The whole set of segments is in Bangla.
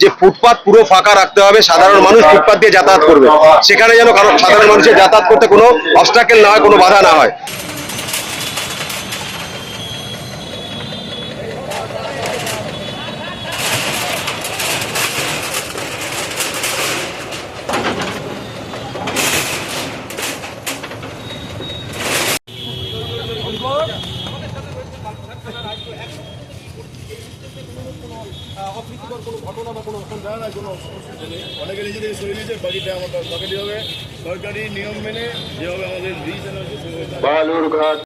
যে ফুটপাথ পুরো ফাঁকা রাখতে হবে, সাধারণ মানুষ ফুটপাত দিয়ে যাতায়াত করবে। সেখানে যেন কারও সাধারণ মানুষের যাতায়াত করতে কোনো অবস্টাকেল না হয়, কোনো বাধা না হয়। অনেকে নিজেদের সরে নিয়েছে, বাকিটা আমাদের বাকিটি হবে। সরকারি নিয়ম মেনে যেভাবে আমাদের রিজেন আছে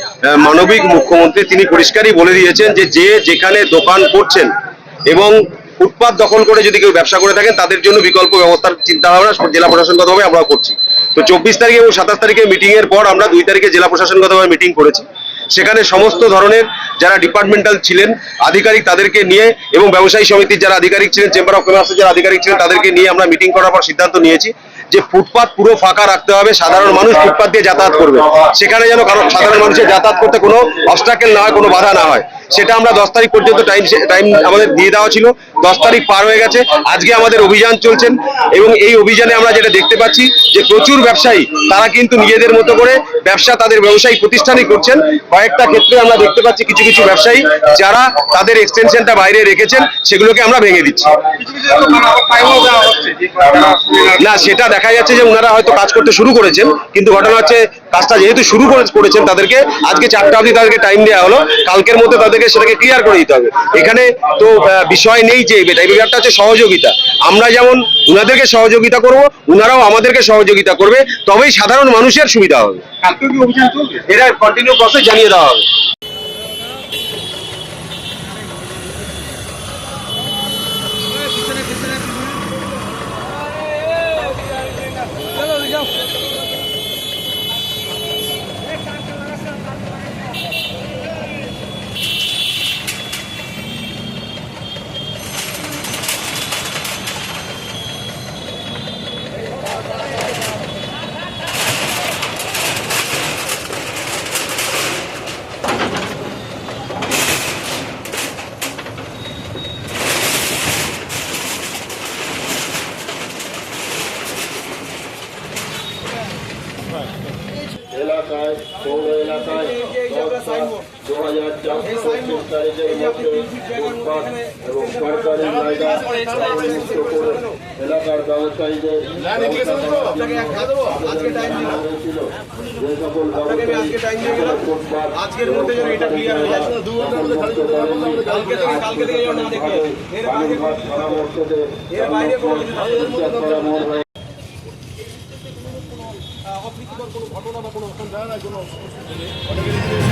মানবিক মুখ্যমন্ত্রী তিনি পরিষ্কারই বলে দিয়েছেন যে যে যেখানে দোকান করছেন এবং ফুটপাত দখল করে যদি কেউ ব্যবসা করে থাকেন, তাদের জন্য বিকল্প ব্যবস্থার চিন্তা ভাবনা জেলা প্রশাসনগতভাবে আমরা করছি। তো চব্বিশ তারিখ এবং সাতাশ তারিখে মিটিং এর পর আমরা দুই তারিখে জেলা প্রশাসনগতভাবে মিটিং করেছি। সেখানে সমস্ত ধরনের যারা ডিপার্টমেন্টাল ছিলেন, আধিকারিক তাদেরকে নিয়ে এবং ব্যবসায়ী সমিতির যারা আধিকারিক ছিলেন চেম্বার অফ কমার্সের যারা আধিকারিক ছিলেন, তাদেরকে নিয়ে আমরা মিটিং করার পর সিদ্ধান্ত নিয়েছি। যে ফুটপাত পুরো ফাঁকা রাখতে হবে, সাধারণ মানুষ ফুটপাত দিয়ে যাতায়াত করবে। সেখানে যেন কারও সাধারণ মানুষের যাতায়াত করতে কোনো অবস্টাকেল না হয়, কোনো বাধা না হয়। সেটা আমরা দশ তারিখ পর্যন্ত টাইম টাইম আমাদের দিয়ে দেওয়া ছিল। দশ তারিখ পার হয়ে গেছে। আজকে আমাদের অভিযান চলছেন এবং এই অভিযানে আমরা যেটা দেখতে পাচ্ছি যে প্রচুর ব্যবসায়ী, তারা কিন্তু নিজেদের মতো করে ব্যবসা তাদের ব্যবসায়ী প্রতিষ্ঠানই করছেন। কয়েকটা ক্ষেত্রে আমরা দেখতে পাচ্ছি কিছু কিছু ব্যবসায়ী যারা তাদের এক্সটেনশনটা বাইরে রেখেছেন, সেগুলোকে আমরা ভেঙে দিচ্ছি। না সেটা দেখা যাচ্ছে যে ওনারা হয়তো কাজ করতে শুরু করেছেন কিন্তু ঘটনা হচ্ছে কাজটা যেহেতু শুরু করেছেন তাদেরকে আজকে চারটা অবধি তাদেরকে টাইম দেওয়া হলো কালকের মধ্যে তাদেরকে সেটাকে ক্লিয়ার করে দিতে হবে। এখানে তো বিষয় নেই যে এই ব্যাপারটা হচ্ছে সহযোগিতা। আমরা যেমন উনাদেরকে সহযোগিতা করব উনারাও আমাদেরকে সহযোগিতা করবে তবেই সাধারণ মানুষের সুবিধা হবে। এটা কন্টিনিউ প্রসেস জানিয়ে দেওয়া হবে। এলাকায় পৌর এলাকায় দশ সাত দু হাজার চব্বিশ তারিখের মধ্যে ফুটপাত এবং সরকারি জায়গা মুক্ত করে এলাকার ব্যবসায়ীদের হয়েছিল যে সকল ব্যবসায়ী ফুটপাত আজকের মধ্যে যেন